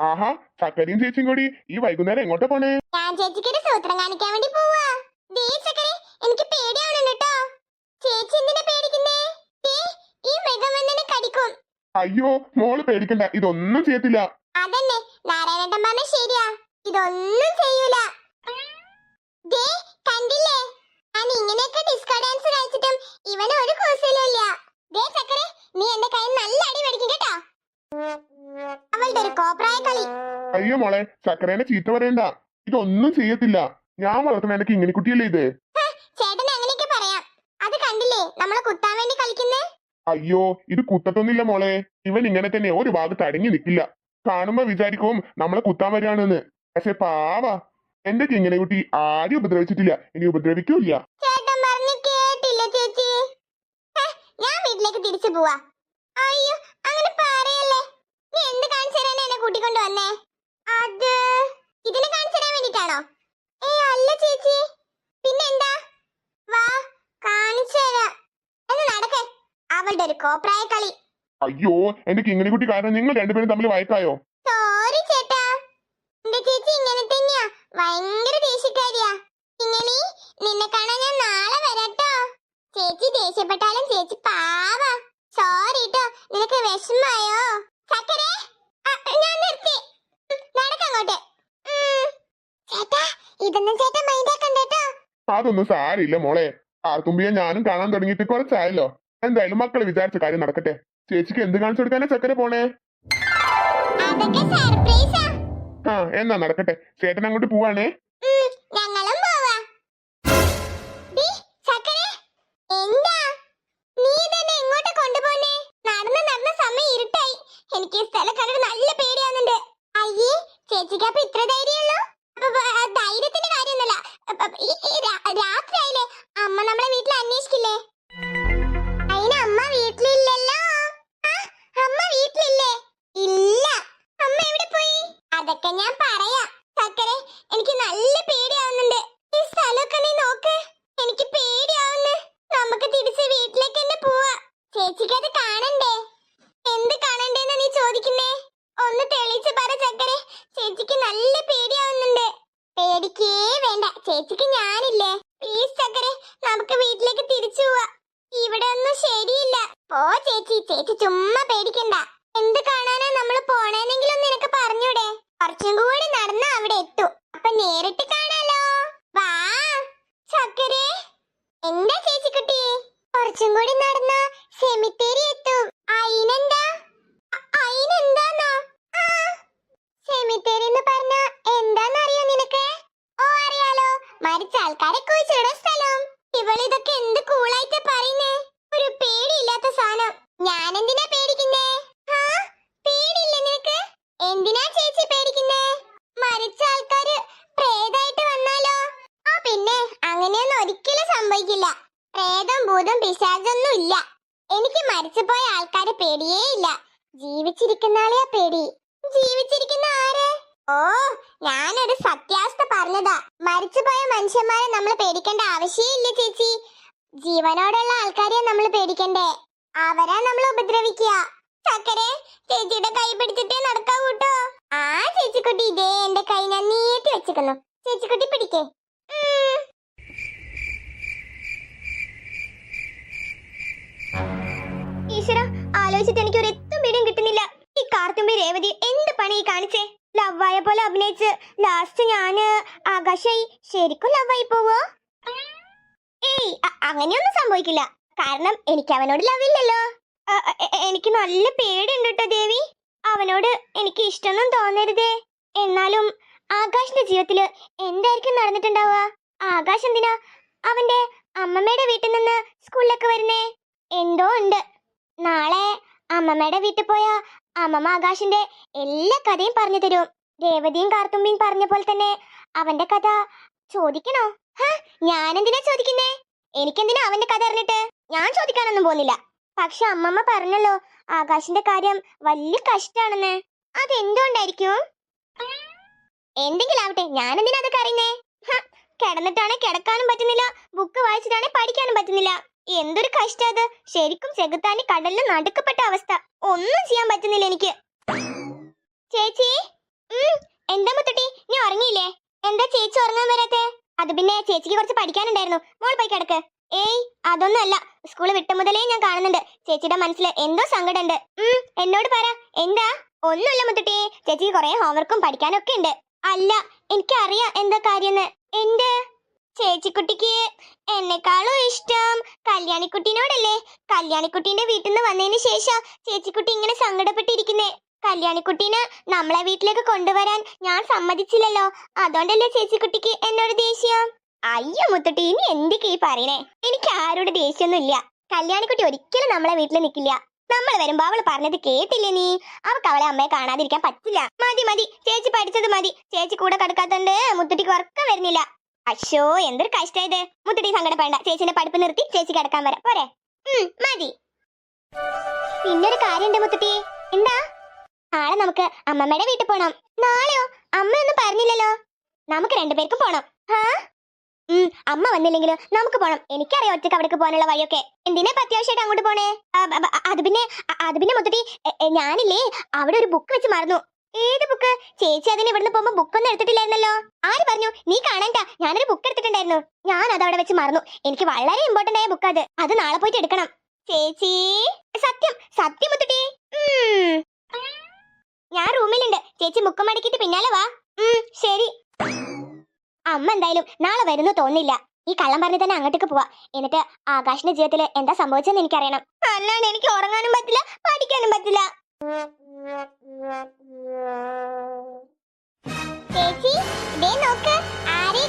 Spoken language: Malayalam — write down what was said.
ആഹാ ചക്കരിയും ചേച്ചിയും കൂടി ഈ വൈകുന്നേരം എങ്ങോട്ടാ പോണേ? ഞാൻ ചേച്ചിക്ക് ഒരു സൂത്രം കാണിക്കാൻ വേണ്ടി പോവാ. ദേ ചക്കരെ എനിക്ക് പേടിയാണ് കേട്ടോ ചേച്ചി എന്തിനാ പേടിക്കുന്നേ? ദേ ഈ മൃഗം വന്നെ കടിക്കും. അയ്യോ മോൾ പേടിക്കണ്ട ഇതൊന്നും ചെയ്യത്തില്ല. അതന്നെ നാരായണേട്ടൻ പറഞ്ഞ ശരിയാ. ഇതൊന്നും ചെയ്യൂല. ദേ കണ്ടില്ലേ? ഞാൻ ഇങ്ങനെയൊക്കെ ഡിസ്കോ ഡാൻസ് കളിച്ചിട്ടും ഇവന് ഒരു കൂസലും ഇല്ല. ദേ ചക്കരെ നീ എന്റെ കയ്യിൽ നല്ല അടി പഠിക്കും കേട്ടോ. അവളുടെ ഒരു കോപ്രായ കളി. അയ്യോ മോളെ ചക്കരേനെ ചീത്ത പറയണ്ട. ഇതൊന്നും ചെയ്യത്തില്ല. ഞാൻ വളർത്തുന്ന എനിക്ക് ഇങ്ങനെ കുട്ടിയല്ലേ ഇത് ചേട്ടൻ അങ്ങനെയൊക്കെ പറയാം. അത് കണ്ടില്ലേ? നമ്മളെ കുത്താൻ വേണ്ടി കളിക്കുന്നേ? അയ്യോ ഇത് കുത്തത്തൊന്നില്ല മോളെ. ഇവൻ ഇങ്ങനെ തന്നെ ഒരു ഭാഗത്ത് അടങ്ങി നിൽക്കില്ല കാണുമ്പോ വിചാരിക്കും നമ്മളെ കുത്താൻ വരികയാണെന്ന്. പക്ഷെ പാവാ. എന്റെ ചിങ്ങനെ കുട്ടി ആരും ഉപദ്രവിച്ചിട്ടില്ല. ഇനി ഉപദ്രവിക്കൂല്ല. ചേട്ടൻ പറഞ്ഞു കേട്ടില്ല ചേച്ചി. ഞാൻ വീട്ടിലേക്ക് തിരിച്ചു പോവാ. അയ്യോ അങ്ങനെ പറയല്ലേ നീ എന്ത് കാണിച്ചു തരാനാ എന്നെ കൂട്ടിക്കൊണ്ട് വന്നേ അത് ഇതിനെ കാണിച്ചു തരാൻ വേണ്ടിട്ടാണോ ഏ അല്ല ചേച്ചി. പിന്നെന്താ? വാ കാണിച്ചു തരാം. എന്ന് നടക്കേ. അവളുടെ ഒരു കോപ്രായ കളി. അയ്യോ എന്റെ കിങ്ങിണി കുട്ടി കാരണം നിങ്ങൾ രണ്ടുപേരും തമ്മിൽ വയക്കായോ സോറി ചേട്ടാ. എന്റെ ചേച്ചി ഇങ്ങനെ തന്നെയാ. ഭയങ്കര ദേഷ്യക്കാരിയാ. കിങ്ങിണി നിന്നെ കാണാൻ ഞാൻ നാളെ വരാട്ടോ. ചേച്ചി ദേഷ്യപ്പെട്ടാലും ചേച്ചി പാവാ. സോറി ട്ടോ. നിനക്ക് വിഷമായോ ചക്കരെ ആ, ഞാൻ നിർത്തി ഉം, നടക്കങ്ങോട്ട് ഉം. ചേട്ടാ ഇതൊന്നും ചേട്ടൻ മൈൻഡ് കേട്ടോ? അതൊന്നും സാരില്ല മോളെ. ആർത്തുമ്പിയെ ഞാനും കാണാൻ തുടങ്ങിയിട്ട് കുറച്ചായല്ലോ. എന്തായാലും മക്കൾ വിചാരിച്ച കാര്യം നടക്കട്ടെ. ചേച്ചിക്ക് എന്ത് കാണിച്ചു കൊടുക്കാനാ ചക്കര പോണേ? ആ. എന്നാ നടക്കട്ടെ. ചേട്ടൻ അങ്ങോട്ട് പോവാണേ. ഈ- പേടിക്കേ വേണ്ട. ചേച്ചിക്ക് ഞാനില്ലേ. പ്ലീസ് ചക്കരെ നമുക്ക് വീട്ടിലേക്ക് തിരിച്ചു പോവാ. ഇവിടെ ഒന്നും ശരിയില്ല. പോ ചേച്ചി ചേച്ചി ചുമ്മാ പേടിക്കണ്ട. എന്ത് കാണാനാ നമ്മൾ പോണേന്നെങ്കിലും നിനക്ക് പറഞ്ഞൂടെ. കുറച്ചും കൂടി നടന്ന അവിടെ എത്തും. അപ്പൊ നേരിട്ട് കാണാലോ. വാ. ചക്കരെ എന്താ ചേച്ചിക്കുട്ടി കുറച്ചും കൂടി നടന്ന സെമിത്തേരി എത്തും. അയിനെന്താ അ- അയിനെന്താന്നോ ആ, സെമിത്തേരി എന്ന് പറഞ്ഞ എന്താന്നറിയോ നിനക്ക് ഓ അറിയാലോ മരിച്ച ആൾക്കാരെ കുഴിച്ചിടുന്ന സ്ഥലം. ഇവളിതൊക്കെ എന്ത് കൂളായിട്ട് പറയുന്നേ? ഒരു പേടിയില്ലാത്ത സാധനം. ഞാനെന്തിനാ പേടിക്കുന്നേ? ആ പേടിയില്ലേ നിനക്ക്? എന്തിനാ ചേച്ചി പേടിക്കുന്നേ? മരിച്ച ആൾക്കാര് പ്രേതായിട്ട് വന്നാലോ? ആ പിന്നെ അങ്ങനെയൊന്നും ഒരിക്കലും സംഭവിക്കില്ല. പ്രേതം ഭൂതം പിശാചൊന്നും ഇല്ല. എനിക്ക് മരിച്ചുപോയ ആൾക്കാരെ പേടിയേ ഇല്ല. ജീവിച്ചിരിക്കുന്ന ആളെയാ പേടി. ജീവിച്ചിരിക്കുന്ന ആര്? ഓ ഞാനൊരു സത്യാവസ്ഥ പറഞ്ഞതാ. മരിച്ചുപോയ മനുഷ്യന്മാരെ നമ്മൾ പേടിക്കേണ്ട ആവശ്യമില്ല ചേച്ചി. ജീവനോടുള്ള ആൾക്കാരെ നമ്മൾ പേടിക്കണ്ടേ. അവരാ നമ്മൾ ഉപദ്രവിക്കുക. ചക്കരെ ചേച്ചിയുടെ കൈ പിടിച്ചിട്ടേ നടക്കാവൂ കേട്ടോ ആ ചേച്ചിക്കുട്ടി ഇതേ എന്റെ കൈ ഞാൻ നീട്ടി വെച്ചിരിക്കുന്നു. ചേച്ചിക്കുട്ടി പിടിക്കേ. ഈശ്വര ആലോചിച്ചിട്ട് എനിക്ക് ഒരു എത്തും പിടിയും കിട്ടുന്നില്ല. ഈ കാർത്തുമ്പി രേവതി എന്ത് പണി കാണിച്ചേ? ലവായ പോലെ അഭിനയിച്ച് ലാസ്റ്റ് ഞാൻ ആകാശായി ശരിക്കും ലവായി പോവോ? ഏയ് അങ്ങനെയൊന്നും സംഭവിക്കില്ല. കാരണം എനിക്ക് അവനോട് ലവില്ലല്ലോ അ- അ- എനിക്ക് നല്ല പേടിയുണ്ട് കേട്ടോ ദേവി. അവനോട് എനിക്ക് ഇഷ്ടമൊന്നും തോന്നരുതേ. എന്നാലും ആകാശിന്റെ ജീവിതത്തിൽ എന്തായിരിക്കും നടന്നിട്ടുണ്ടാവുക? ആകാശ് എന്തിനാ അവന്റെ അമ്മമ്മയുടെ വീട്ടിൽ നിന്ന് സ്കൂളിലൊക്കെ വരുന്നേ? എന്തോ ഉണ്ട്. നാളെ അമ്മമ്മയുടെ വീട്ടിൽ പോയ അമ്മമ്മ ആകാശിന്റെ എല്ലാ കഥയും പറഞ്ഞു തരും. രേവതിയും കാർത്തുമ്പിയും പറഞ്ഞ പോലെ തന്നെ അവന്റെ കഥ ചോദിക്കണോ? ഞാൻ ഞാനെന്തിനാ ചോദിക്കുന്നേ? എനിക്കെന്തിനാ അവന്റെ കഥ അറിഞ്ഞിട്ട്? ഞാൻ ചോദിക്കാനൊന്നും പോകുന്നില്ല. പക്ഷെ അമ്മമ്മ പറഞ്ഞല്ലോ ആകാശിന്റെ കാര്യം വലിയ കഷ്ടാണെന്ന്. അതെന്തുകൊണ്ടായിരിക്കും? എന്തെങ്കിലും ആവട്ടെ ഞാനെന്തിനാ അതൊക്കെ അറിയുന്നേ? കിടന്നിട്ടാണെ കിടക്കാനും പറ്റുന്നില്ല ബുക്ക് വായിച്ചിട്ടാണെ പഠിക്കാനും പറ്റുന്നില്ല. എന്തൊരു കഷ്ടം അത്. ശരിക്കും ചെകുത്താനി കടലിൽ നടുക്കപ്പെട്ട അവസ്ഥ. ഒന്നും ചെയ്യാൻ പറ്റുന്നില്ല എനിക്ക്. ചേച്ചി? എന്താ മുത്തട്ടി? നീ ഉറങ്ങിയില്ലേ? എന്താ ചേച്ചി ഉറങ്ങാൻ വരാത്തെ? അത് പിന്നെ ചേച്ചിക്ക് കുറച്ച് പഠിക്കാനുണ്ടായിരുന്നു. മോൾ പോയി കിടക്ക്. ഏയ് അതൊന്നുമല്ല. സ്കൂൾ വിട്ട മുതലേ ഞാൻ കാണുന്നുണ്ട്. ചേച്ചിയുടെ മനസ്സിൽ എന്തോ സങ്കടമുണ്ട്. എന്നോട് പറ. എന്താ? ഒന്നുമില്ല മുത്തട്ടി. ചേച്ചിക്ക് കുറെ ഹോംവർക്കും പഠിക്കാനൊക്കെ ഉണ്ട്. അല്ല എനിക്കറിയാം എന്താ കാര്യം എന്റെ ചേച്ചിക്കുട്ടിക്ക് എന്നെക്കാളും ഇഷ്ടം കല്യാണിക്കുട്ടീനോടല്ലേ? കല്യാണിക്കുട്ടീന്റെ വീട്ടിൽ നിന്ന് വന്നതിന് ശേഷം ചേച്ചിക്കുട്ടി ഇങ്ങനെ സങ്കടപ്പെട്ടിരിക്കുന്നേ. കല്യാണിക്കുട്ടീനെ നമ്മളെ വീട്ടിലേക്ക് കൊണ്ടുവരാൻ ഞാൻ സമ്മതിച്ചില്ലല്ലോ. അതുകൊണ്ടല്ലേ ചേച്ചിക്കുട്ടിക്ക് എന്നോട് ദേഷ്യം? അയ്യോ മുത്തട്ടി ഇനി എന്തൊക്കെ ഈ പറയണേ? എനിക്ക് ആരോട് ദേഷ്യമൊന്നും ഇല്ല കല്യാണിക്കുട്ടി ഒരിക്കലും നമ്മളെ വീട്ടിൽ നിൽക്കില്ല നമ്മൾ വരുമ്പോ അവൾ പറഞ്ഞത് കേട്ടില്ലേ നീ? അവൾക്ക് അവളെ അമ്മയെ കാണാതിരിക്കാൻ പറ്റില്ല. മതി മതി. ചേച്ചി പഠിച്ചത് മതി. ചേച്ചി കൂടെ കിടക്കാത്തോണ്ട് മുത്തട്ടിക്ക് ഉറക്കം വരുന്നില്ല. അശോ എന്തൊരു കഷ്ടായത് മുത്തടി സങ്കടപ്പെടണ്ട ചേച്ചിന്റെ പഠിപ്പ് നിർത്തി ചേച്ചി കിടക്കാൻ വരാം. പോരെ. മതി. പിന്നൊരു കാര്യണ്ട് മുത്തട്ടി. എന്താ? നാളെ നമുക്ക് അമ്മമ്മയുടെ വീട്ടിൽ പോണം. നാളെയോ? അമ്മയൊന്നും പറഞ്ഞില്ലല്ലോ. നമുക്ക് രണ്ടുപേർക്കും പോണം. ഹാ? അമ്മ വന്നില്ലെങ്കിലും നമുക്ക് പോണം. എനിക്കറിയാം ഒറ്റയ്ക്ക് അവിടേക്ക് പോകാനുള്ള വഴിയൊക്കെ. എന്തിനാ അത്യാവശ്യമായിട്ട് അങ്ങോട്ട് പോണേ? അത് പിന്നെ അത് പിന്നെ മുത്തട്ടി ഞാനില്ലേ അവിടെ ഒരു ബുക്ക് വെച്ച് മറന്നു. ഏത് ബുക്ക് ചേച്ചി അതിന് ഇവിടുന്ന് പോകുമ്പോ ബുക്കൊന്നും എടുത്തിട്ടില്ലായിരുന്നല്ലോ. ആര് പറഞ്ഞു? നീ കാണണ്ട. ഞാനൊരു ബുക്ക് എടുത്തിട്ടുണ്ടായിരുന്നു. ഞാൻ അത് അവിടെ വെച്ച് മറന്നു. എനിക്ക് വളരെ ഇമ്പോർട്ടന്റ് ആയ ബുക്ക് അത്. അത് നാളെ പോയിട്ട് എടുക്കണം. ചേച്ചി? സത്യം. സത്യം മുത്തുട്ടി. ഞാൻ റൂമിലുണ്ട്. ചേച്ചി ബുക്ക് മടക്കിയിട്ട് പിന്നാലെ വാ. ശരി. അമ്മ എന്തായാലും നാളെ വരുന്നു തോന്നില്ല ഈ കള്ളം പറഞ്ഞ് തന്നെ അങ്ങോട്ടേക്ക് പോവാ. എന്നിട്ട് ആകാശിന്റെ ജീവിതത്തിൽ എന്താ സംഭവിച്ചെന്ന് എനിക്കറിയണം. അല്ലാണ്ട് എനിക്ക് ഉറങ്ങാനും പറ്റില്ല പഠിക്കാനും പറ്റില്ല. ചേച്ചി നോക്ക് ആരേ